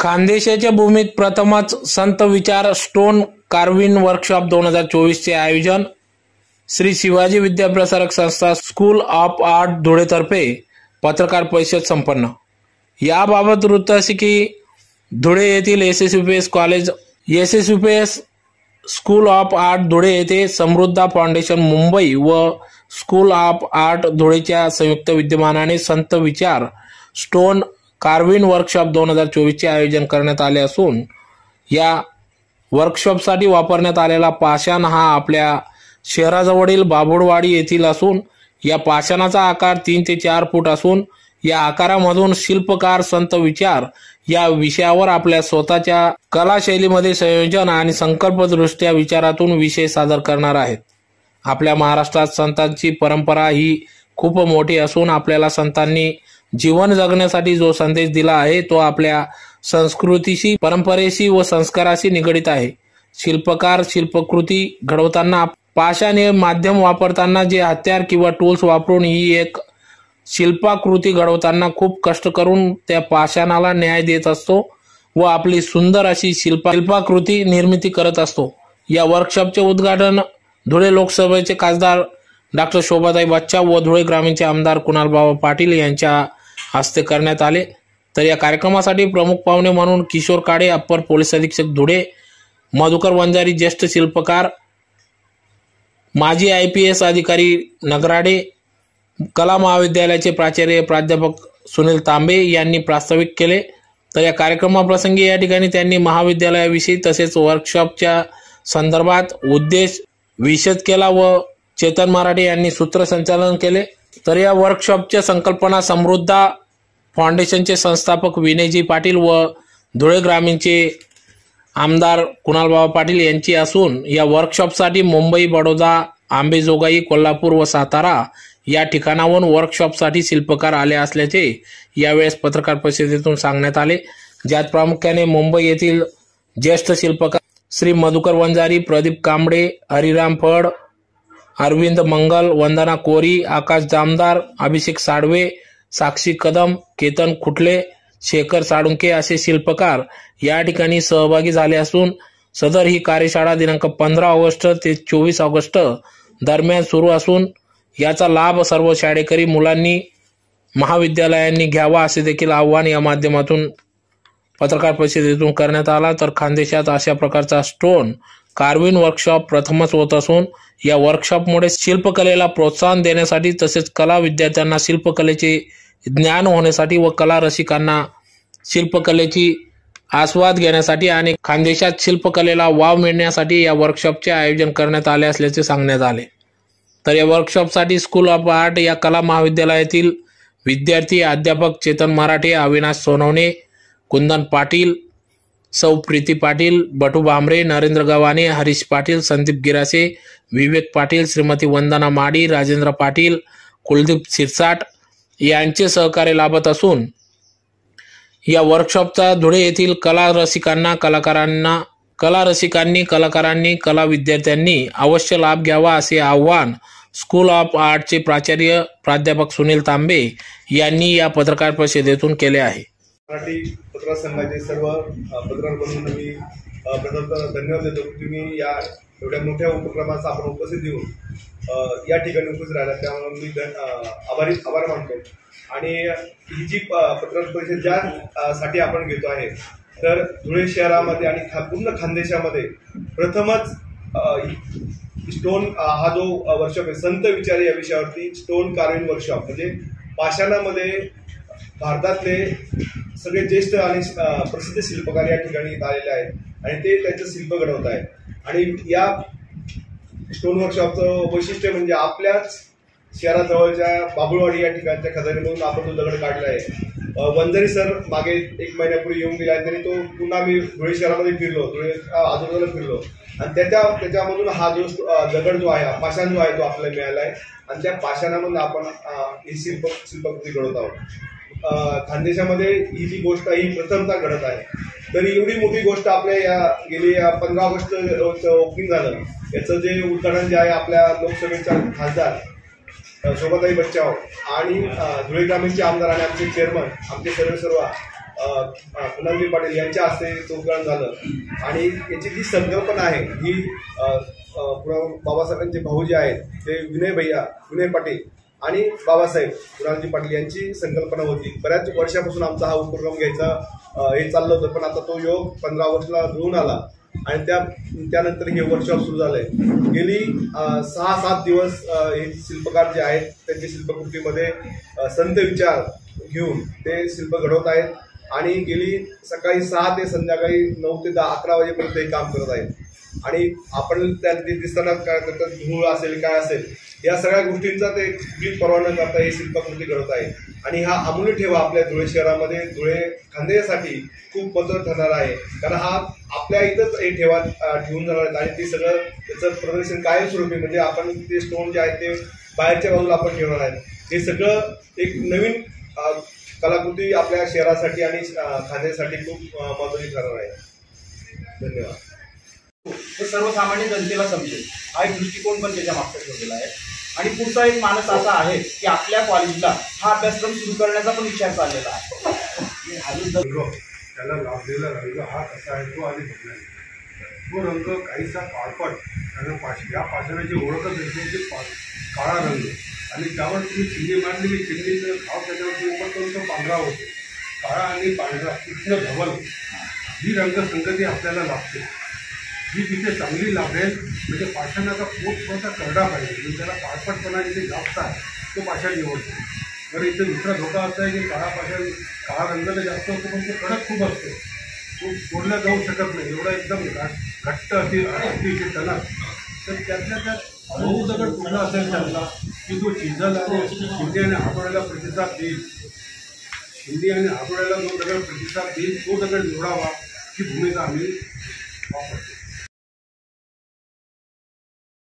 खानदेशाच्या भूमीत प्रथमच संत विचार स्टोन कार्विन वर्कशॉप दोन हजार चोवीसचे आयोजन श्री शिवाजी विद्याप्रसारक संस्था स्कूल ऑफ आर्ट धुळेतर्फे पत्रकार परिषद संपन्न. याबाबत वृत्त असे की धुळे येथील S S U P S college S S U P S school of art Dhule येथे समृद्धा फाउंडेशन मुंबई व स्कूल ऑफ आर्ट धुळेच्या संयुक्त विद्यमानाने संत विचार स्टोन कार्विन वर्कशॉप दोन हजार चोवीसचे आयोजन करण्यात आले असून या वर्कशॉपसाठी वापरण्यात आलेला पाषाण हा आपल्या शहराजवळील बाभुडवाडी येथील असून या पाषाणाचा आकार तीन ते चार फूट असून या आकारामधून शिल्पकार संत विचार या विषयावर आपल्या स्वतःच्या कलाशैलीमध्ये संयोजन आणि संकल्पदृष्ट्या विचारातून विषय सादर करणार आहेत. आपल्या महाराष्ट्रात संतांची परंपरा ही खूप मोठी असून आपल्याला संतांनी जीवन जगण्यासाठी जो संदेश दिला आहे तो आपल्या संस्कृतीशी परंपरेशी व संस्काराशी निगडित आहे. शिल्पकार शिल्पकृती घडवताना पाषाण माध्यम वापरताना जे हत्यार किंवा टूल्स वापरून ही एक शिल्पाकृती घडवताना खूप कष्ट करून त्या पाषाणाला न्याय देत असतो व आपली सुंदर अशी शिल्पा शिल्पाकृती निर्मिती करत असतो. या वर्कशॉपचे उद्घाटन धुळे लोकसभेचे खासदार डॉक्टर शोभाताई बच्चा व धुळे ग्रामीणचे आमदार कुणालबाबा पाटील यांच्या हस्ते करण्यात आले. तर या कार्यक्रमासाठी प्रमुख पाहुणे म्हणून किशोर काडे अप्पर पोलीस अधीक्षक धुळे मधुकर वंजारी ज्येष्ठ शिल्पकार माजी आय पी एस अधिकारी नगराडे कला महाविद्यालयाचे प्राचार्य प्राध्यापक सुनील तांबे यांनी प्रास्ताविक केले. तर या कार्यक्रमाप्रसंगी या ठिकाणी त्यांनी महाविद्यालयाविषयी तसेच वर्कशॉपच्या संदर्भात उद्देश विशद केला व चेतन मराठे यांनी सूत्रसंचालन केले. तर या वर्कशॉपच्या संकल्पना समृद्धा फाउंडेशनचे संस्थापक विनयजी पाटील व धुळे ग्रामीणचे आमदार कुणालबाबा पाटील यांची असून या वर्कशॉपसाठी मुंबई बडोदा आंबेजोगाई कोल्हापूर व सातारा या ठिकाणाहून वर्कशॉपसाठी शिल्पकार आले असल्याचे यावेळेस पत्रकार परिषदेतून सांगण्यात आले. ज्यात प्रामुख्याने मुंबई येथील ज्येष्ठ शिल्पकार श्री मधुकर वंजारी प्रदीप कांबळे हरिराम फड अरविंद मंगल वंदना कोरी आकाश जामदार अभिषेक साडवे साक्षी कदम केतन खुटले शेखर साळुंके असे शिल्पकार या ठिकाणी सहभागी झाले असून सदर ही कार्यशाळा दिनांक पंधरा ऑगस्ट ते चोवीस ऑगस्ट दरम्यान सुरू असून याचा लाभ सर्व शाळेकरी मुलांनी महाविद्यालयांनी घ्यावा असे देखील आव्हान या माध्यमातून पत्रकार परिषदेतून करण्यात आला. तर खानदेशात अशा प्रकारचा स्टोन कार्विन वर्कशॉप प्रथमच होत असून या वर्कशॉपमुळे शिल्पकलेला प्रोत्साहन देण्यासाठी तसेच कला विद्यार्थ्यांना शिल्पकलेचे ज्ञान होण्यासाठी व कला रसिकांना शिल्पकलेची आस्वाद घेण्यासाठी आणि खानदेशात शिल्पकलेला वाव मिळण्यासाठी या वर्कशॉपचे आयोजन करण्यात आले असल्याचे सांगण्यात आले. तर या वर्कशॉपसाठी स्कूल ऑफ आर्ट या कला महाविद्यालयातील विद्यार्थी अध्यापक चेतन मराठे अविनाश सोनवणे कुंदन पाटील सौ प्रीती पाटील बटू भांबरे नरेंद्र गव्हाणे हरीश पाटील संदीप गिरासे विवेक पाटील श्रीमती वंदना माडी राजेंद्र पाटील कुलदीप शिरसाट यांचे सहकार्य लाभत असून या वर्कशॉपचा धुळे येथील कला रसिकांना कलाकारांना कला रसिकांनी कलाकारांनी कला विद्यार्थ्यांनी अवश्य लाभ घ्यावा असे आव्हान स्कूल ऑफ आर्टचे प्राचार्य प्राध्यापक सुनील तांबे यांनी या पत्रकार परिषदेतून केले आहे. मराठी पत्रकार संघाचे सर्व अ, पत्रकार बंधूंना मी अ, प्रथमतः धन्यवाद देतो की तुम्ही या एवढ्या मोठ्या उपक्रमाचा आपण उपस्थित देऊन या ठिकाणी उपस्थित राहिला. त्यामुळे मी धन आभारी आभार मानतो. आणि ही जी प- पत्रकार परिषद ज्या साठी आपण घेतो आहे तर धुळे शहरामध्ये आणि खा पूर्ण खानदेशामध्ये प्रथमच स्टोन हा जो वर्कशॉप आहे संत विचार या विषयावरती स्टोन कार्विंग वर्कशॉप म्हणजे पाषाणामध्ये भारतातले सगळे ज्येष्ठ आणि प्रसिद्ध शिल्पकार या ठिकाणी आलेले आहेत आणि ते त्यांचं शिल्प घडवत आहेत. आणि या स्टोन वर्कशॉपचं वैशिष्ट्य म्हणजे आपल्याच शहराजवळच्या बाबुळवाडी या ठिकाणच्या खजानीमधून आपण तो दगड काढला आहे. अ, वंजारी सर मागे एक महिन्यापूर्वी येऊन गेला आणि तरी तो पुन्हा मी धुळे शहरामध्ये फिरलो धुळे आजूबाजूला फिरलो. आणि त्याच्या त्याच्यामधून हा जो दगड जो आहे पाषाण जो आहे तो आपल्याला मिळाला आहे. आणि त्या पाषाणामधून आपण ही शिल्प शिल्पकृती घडवत आहोत. खानदेशामध्ये ही जी गोष्ट आहे ही प्रथमता घडत आहे. तर एवढी मोठी गोष्ट आपल्या या गेली पंधरा ऑगस्ट ओपनिंग झालं. याचं जे उद्घाटन जे आहे आपल्या लोकसभेच्या खासदार अ, शोभाताई बच्चाव आणि धुळे ग्रामीणचे आमदार आणि आमचे चेअरमन आमचे सर्व सर्व अ, कुणालजी पाटील यांच्या हस्ते चौकरण झालं. आणि याची जी संकल्पना आहे ही बाबासाहेबांचे भाऊ जे आहेत ते विनय भैया विनय पाटील आणि बाबासाहेब कुणालजी पाटील यांची संकल्पना होती. बऱ्याच वर्षापासून आमचा हा उपक्रम घ्यायचा हे चाललं होतं पण आता तो योग पंधरा वर्षाला जुळून आला. आणि त्या त्यानंतर हे वर्कशॉप सुरू झालंय. गेली सहा सात दिवस हे शिल्पकार जे आहेत त्यांच्या शिल्पकृतीमध्ये संत विचार घेऊन ते शिल्प घडवत आहेत. आणि गेली सकाळी सहा ते संध्याकाळी नऊ ते दहा अकरा वाजेपर्यंत हे काम करत आहेत. आणि आपण त्यात ते दिसताना काय करतात धूळ असेल काय असेल या सगळ्या गोष्टींचा ते कुठली परवा न करता हे शिल्पकृती करत आहे आणि हा अमूल्य ठेवा आपल्या धुळे शहरामध्ये. धुळे खांदेसाठी खूप महत्त्वाचा ठरणार आहे. कारण हा आपल्या इथंच हे ठेवा ठेवून जाणार आहेत. आणि ते सगळं त्याचं प्रदर्शन कायमस्वरूपी म्हणजे आपण ते स्टोन जे आहेत ते बाहेरच्या बाजूला आपण ठेवणार आहेत. हे सगळं एक नवीन कलाकृती आपल्या शहरासाठी आणि अ, खांदेसाठी खूप अ, महत्त्वाची ठरणार आहे. धन्यवाद. सर्वसामान्य जनतेला समजेल. हा एक दृष्टिकोन पण त्याच्या मागचा ठेवलेला आहे. आणि पुढचा एक मानस असा आहे की आपल्या कॉलेजला हा अभ्यासक्रम सुरू करण्याचा पण विचार चाललेला आहे. अजून त्याला लाभलेला रंग हा कसा आहे तो आधी बघणार तो रंग काहीसा काळपट कारण पाश या पाषाणाची ओळखच पा काळा रंग. आणि त्यावर तुम्ही चिंडी मारली की चिंडीचं भाव त्याच्यावरती उपरपर्यंत करून तो पांढरा होतो. काळा आणि पांढरा कृष्ण धवल. ही रंगसंगती आपल्याला लागते. जी तिथे चांगली लागेल. म्हणजे पाषाणाचा पोट थोडासा करडा पाहिजे. म्हणजे त्याला काळपटपणा जिथे जास्त आहे तो पाषाण निवडतो. तर इथे दुसरा धोका असा आहे की काळा पाषाण काळा रंग तर जास्त असतो पण तो कडक खूप असतो. तो सोडला जाऊ शकत नाही. एवढा एकदम घट्ट अति अतिशय टणक तर त्यातल्या त्यात मऊ दगड कुठला असेल चांगला की तो आणि शिंदे आणि हातोड्याला प्रतिसाद देईल. शिंदे आणि हातोड्याला जो दगड प्रतिसाद देईल तो दगड निवडावा ही भूमिका आम्ही वापरतो.